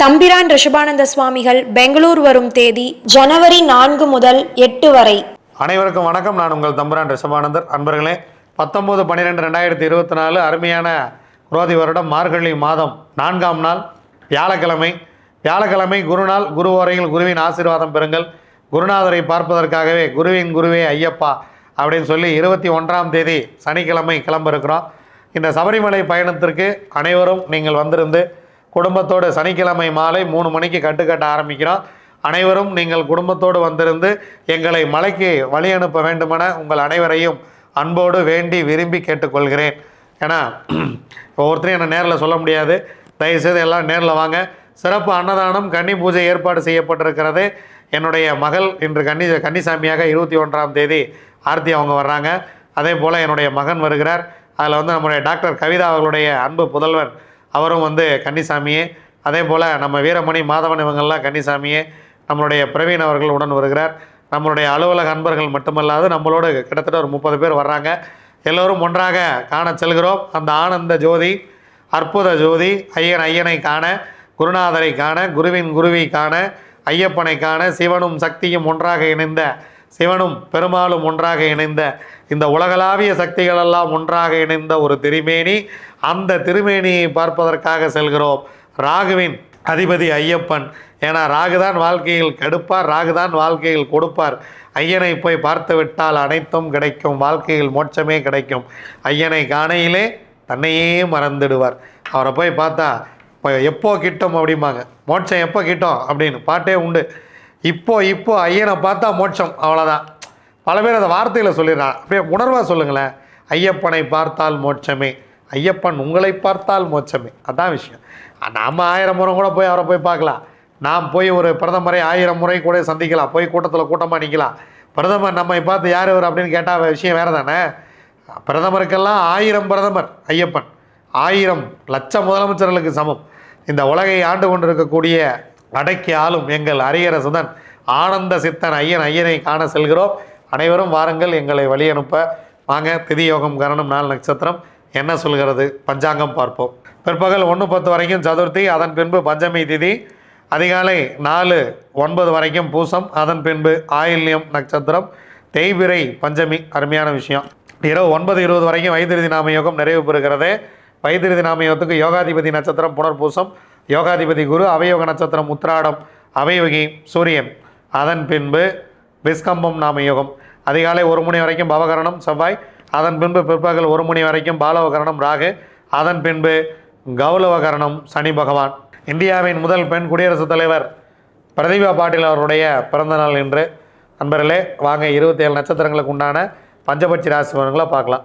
தம்பிரான் ரிஷபானந்த சுவாமிகள் பெங்களூர் வரும் தேதி ஜனவரி நான்கு முதல் எட்டு வரை. அனைவருக்கும் வணக்கம். நான் உங்கள் தம்பிரான் ரிஷபானந்தர். அன்பர்களே பத்தொம்போது பன்னிரெண்டு ரெண்டாயிரத்தி இருபத்தி நாலு அருமையான குரோதி வருடம் மார்கழி மாதம் நான்காம் நாள் வியாழக்கிழமை. வியாழக்கிழமை குருநாள் குரு ஓரையில் குருவின் ஆசீர்வாதம் பெறுங்கள். குருநாதரை பார்ப்பதற்காகவே குருவின் குருவே ஐயப்பா அப்படின்னு சொல்லி இருபத்தி ஒன்றாம் தேதி சனிக்கிழமை கிளம்ப இருக்கிறோம் இந்த சபரிமலை பயணத்திற்கு அனைவரும் நீங்கள் வந்திருந்து குடும்பத்தோடு சனிக்கிழமை மாலை மூணு மணிக்கு கட்டுக்கட்ட ஆரம்பிக்கிறோம். அனைவரும் நீங்கள் குடும்பத்தோடு வந்திருந்து எங்களை மலைக்கு வழி அனுப்ப வேண்டுமென உங்கள் அனைவரையும் அன்போடு வேண்டி விரும்பி கேட்டுக்கொள்கிறேன். ஏன்னா ஒவ்வொருத்தரையும் என்னை நேரில் சொல்ல முடியாது. தயவுசெய்து எல்லாம் நேரில் வாங்க. சிறப்பு அன்னதானம் கன்னி பூஜை ஏற்பாடு செய்யப்பட்டிருக்கிறது. என்னுடைய மகள் இன்று கன்னி கன்னிசாமியாக இருபத்தி ஒன்றாம் தேதி ஆர்த்தி அவங்க வர்றாங்க. அதே போல் என்னுடைய மகன் வருகிறார். அதில் வந்து நம்முடைய டாக்டர் கவிதா அவர்களுடைய அன்பு புதல்வன். அவரும் வந்து கன்னிசாமியே. அதே போல் நம்ம வீரமணி மாதவன் இவங்கெல்லாம் கன்னிசாமியே நம்மளுடைய பிரவீன் அவர்கள் உடன் வருகிறார். நம்மளுடைய அலுவலக அன்பர்கள் மட்டுமல்லாது நம்மளோடு கிட்டத்தட்ட ஒரு முப்பது பேர் வர்றாங்க. எல்லோரும் ஒன்றாக காண செல்கிறோம். அந்த ஆனந்த ஜோதி அற்புத ஜோதி ஐயன் ஐயனை காண குருநாதரை காண குருவின் குருவி காண ஐயப்பனை காண சிவனும் சக்தியும் ஒன்றாக இணைந்த சிவனும் பெருமாளும் ஒன்றாக இணைந்த இந்த உலகளாவிய சக்திகளெல்லாம் ஒன்றாக இணைந்த ஒரு திருமேனி அந்த திருமேனியை பார்ப்பதற்காக செல்கிறோம். ராகுவின் அதிபதி ஐயப்பன். ஏன்னா ராகுதான் வாழ்க்கையில் கெடுப்பார் ராகுதான் வாழ்க்கையில் கொடுப்பார். ஐயனை போய் பார்த்து விட்டால் அனைத்தும் கிடைக்கும் வாழ்க்கையில் மோட்சமே கிடைக்கும். ஐயனை காணையிலே தன்னையே மறந்துடுவார். அவரை போய் பார்த்தா இப்போ எப்போ கிட்டோம்? அப்படிம்பாங்க. மோட்சம் எப்போ கிட்டோம்? அப்படின்னு. பாட்டே உண்டு. இப்போ இப்போ ஐயனை பார்த்தா மோட்சம் அவ்வளோதான் பல பேர் அந்த வார்த்தையில் சொல்லிடுறான் அப்படியே உணர்வாக சொல்லுங்களேன். ஐயப்பனை பார்த்தால் மோட்சமே. ஐயப்பன் உங்களை பார்த்தால் மோட்சமே. அதான் விஷயம். நாம் ஆயிரம் முறை கூட போய் அவரை போய் பார்க்கலாம். நாம் போய் ஒரு பிரதமரை ஆயிரம் முறை கூட சந்திக்கலாம். போய் கூட்டத்தில் கூட்டமாக நிற்கலாம் பிரதமர் நம்மை பார்த்து யார் இவர் அப்படின்னு கேட்டால் விஷயம் வேறு தானே பிரதமருக்கெல்லாம் ஆயிரம் பிரதமர் ஐயப்பன். ஆயிரம் லட்சம் முதலமைச்சர்களுக்கு சமம். இந்த உலகை ஆண்டு கொண்டிருக்கக்கூடிய அடக்கி ஆளும் எங்கள் அரியரசுதன் ஆனந்த சித்தன் ஐயன் ஐயனை காண செல்கிறோம். அனைவரும் வாருங்கள் எங்களை வழி அனுப்ப. வாங்க திதியோகம் கரணம் நாள் நட்சத்திரம். என்ன சொல்கிறது? பஞ்சாங்கம் பார்ப்போம். பிற்பகல் ஒன்று பத்து வரைக்கும் சதுர்த்தி அதன் பின்பு பஞ்சமி திதி. அதிகாலை நாலு ஒன்பது வரைக்கும் பூசம் அதன் பின்பு ஆயில்யம் நட்சத்திரம். தேய்பிரை பஞ்சமி அருமையான விஷயம். இரவு ஒன்பது இருபது வரைக்கும் வைத்திருதி நாம யோகம் நிறைவு பெறுகிறது. வைத்திருதி நாம யோகத்துக்கு யோகாதிபதி நட்சத்திரம் புனர்பூசம். யோகாதிபதி குரு அவயோக நட்சத்திரம் உத்திராடம் அவயோகி சூரியன். அதன் பின்பு விஸ்கம்பம் நாம யோகம். அதிகாலை ஒரு மணி வரைக்கும் பவகரணம் செவ்வாய். அதன் பின்பு பிற்பகல் ஒரு மணி வரைக்கும் பாலவகரணம் ராகு. அதன் பின்பு கௌலவகரணம் சனி பகவான். இந்தியாவின் முதல் பெண் குடியரசுத் தலைவர் பிரதிபா பாட்டீல் அவருடைய பிறந்தநாள் என்று இன்று. நண்பர்களே வாங்க இருபத்தேழு நட்சத்திரங்களுக்கு உண்டான பஞ்சபட்சி ராசி பலன்களை பார்க்கலாம்.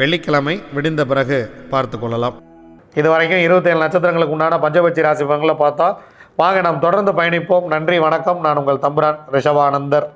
வெள்ளிக்கிழமை விடிந்த பிறகு பார்த்து கொள்ளலாம். இது வரைக்கும் இருபத்தேழு நட்சத்திரங்களுக்கு உண்டான பஞ்சபட்சி ராசி பங்களை பார்த்தா வாங்க நாம் தொடர்ந்து பயணிப்போம். நன்றி வணக்கம். நான் உங்கள் தம்புரான் ரிஷவானந்தர்